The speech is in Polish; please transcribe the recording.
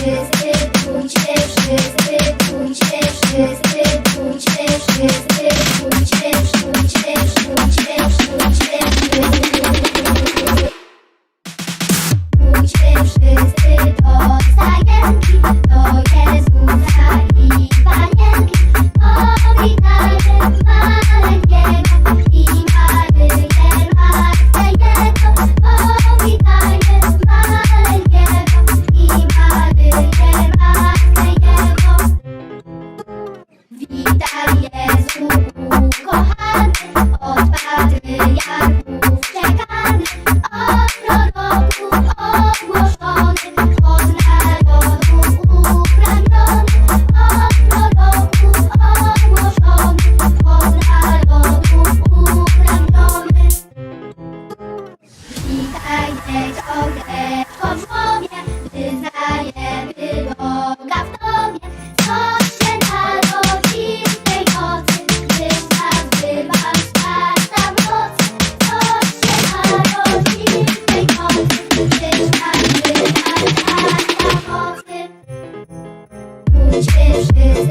Just Witajcie ciągle w Chorzłowie, wyznajemy